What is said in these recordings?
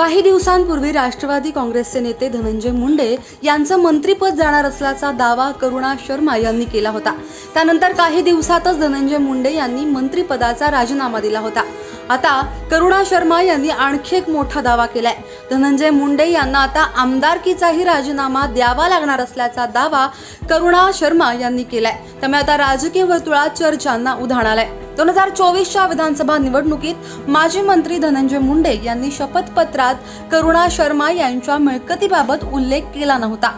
काही दिवसांपूर्वी राष्ट्रवादी काँग्रेसचे नेते धनंजय मुंडे यांचं मंत्रीपद जाणार असल्याचा दावा करुणा शर्मा यांनी केला होता. त्यानंतर काही दिवसातच धनंजय मुंडे यांनी मंत्रिपदाचा राजीनामा दिला होता. आता करुणा शर्मा यांनी आणखी एक मोठा दावा केलाय. धनंजय मुंडे यांना आता आमदारकीचाही राजीनामा द्यावा लागणार असल्याचा दावा करुणा शर्मा यांनी केलाय. त्यामुळे आता राजकीय वर्तुळात चर्चांना उधाण आलाय. दोन हजार चोवीसच्या विधानसभा निवडणुकीत माजी मंत्री धनंजय मुंडे यांनी शपथपत्रात करुणा शर्मा यांच्या मिळकतीबाबत उल्लेख केला नव्हता.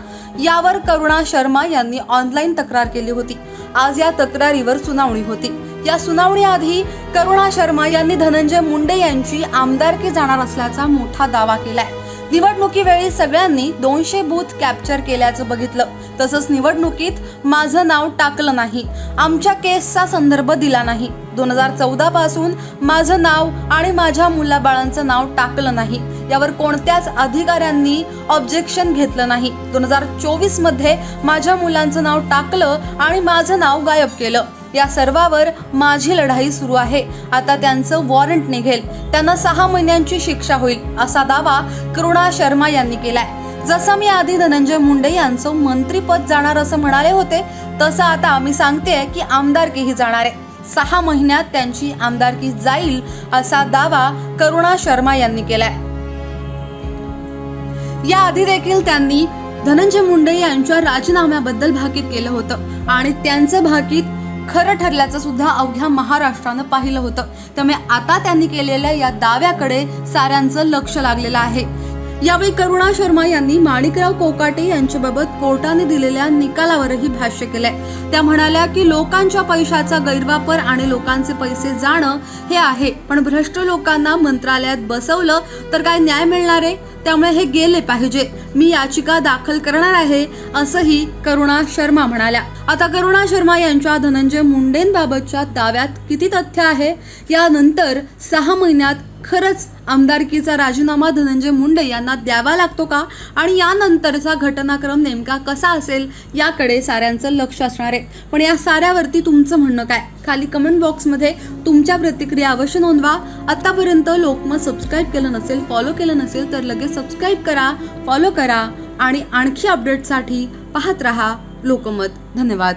यावर करुणा शर्मा यांनी ऑनलाईन तक्रार केली होती. आज या तक्रारीवर सुनावणी होती. या सुनावणीआधी करुणा शर्मा यांनी धनंजय मुंडे यांची आमदारकी जाणार असल्याचा मोठा दावा केलाय. निवडणुकीवेळी सगळ्यांनी दोनशे बूथ कॅप्चर केल्याचं बघितलं. तसंच निवडणुकीत माझं नाव टाकलं नाही. आमच्या केसचा संदर्भ दिला नाही. दोन हजार चौदा पासून माझं नाव आणि माझ्या मुलाबाळांचं नाव टाकलं नाही. यावर कोणत्याच अधिकाऱ्यांनी ऑब्जेक्शन घेतलं नाही. दोन हजार चोवीसमध्ये माझ्या मुलांचं नाव टाकलं आणि माझं नाव गायब केलं. या सर्वावर माझी लढाई सुरू आहे. आता त्यांचं वॉरंट निघेल. त्यांना सहा महिन्यांची शिक्षा होईल असा दावा कृणा शर्मा यांनी केलाय. जसं मी आधी धनंजय मुंडे यांचं मंत्रीपद जाणार असं म्हणाले होते तसं आता मी सांगते की आमदारकीही जाणार आहे. सहा महिन्यात त्यांची आमदारकी जाईल असा दावा करुणा शर्मा यांनी केलाय. याआधी देखील त्यांनी धनंजय मुंडे यांच्या राजीनाम्याबद्दल भाकीत केलं होतं आणि त्यांचं भाकीत खरं ठरल्याचं सुद्धा अवघ्या महाराष्ट्रानं पाहिलं होतं. त्यामुळे आता त्यांनी केलेल्या या दाव्याकडे साऱ्यांचं लक्ष लागलेलं आहे. यावेळी करुणा शर्मा यांनी माणिकराव कोकाटे यांच्याबाबत कोर्टाने दिलेल्या निकालावरही भाष्य केलंय. त्या म्हणाल्या की लोकांच्या पैशाचा गैरवापर आणि लोकांचे पैसे जाणं हे आहे पण भ्रष्ट लोकांना मंत्रालयात बसवलं तर काय न्याय मिळणार आहे? त्यामुळे हे गेले पाहिजे. मी याचिका दाखल करणार आहे असंही करुणा शर्मा म्हणाल्या. आता करुणा शर्मा यांच्या धनंजय मुंडेंबाबतच्या दाव्यात किती तथ्य आहे? यानंतर सहा महिन्यात खरंच आमदारकीचा राजीनामा धनंजय मुंडे यांना द्यावा लागतो का? आणि यानंतरचा घटनाक्रम नेमका कसा असेल? याकडे साऱ्यांचं लक्ष असणार आहे. पण या साऱ्यावरती तुमचं म्हणणं काय? खाली कमेंट बॉक्समध्ये तुमच्या प्रतिक्रिया अवश्य नोंदवा. आत्तापर्यंत लोकमत सबस्क्राईब केलं नसेल फॉलो केलं नसेल तर लगेच सबस्क्राईब करा फॉलो करा आणि आणखी अपडेटसाठी पाहत रहा लोकमत. धन्यवाद.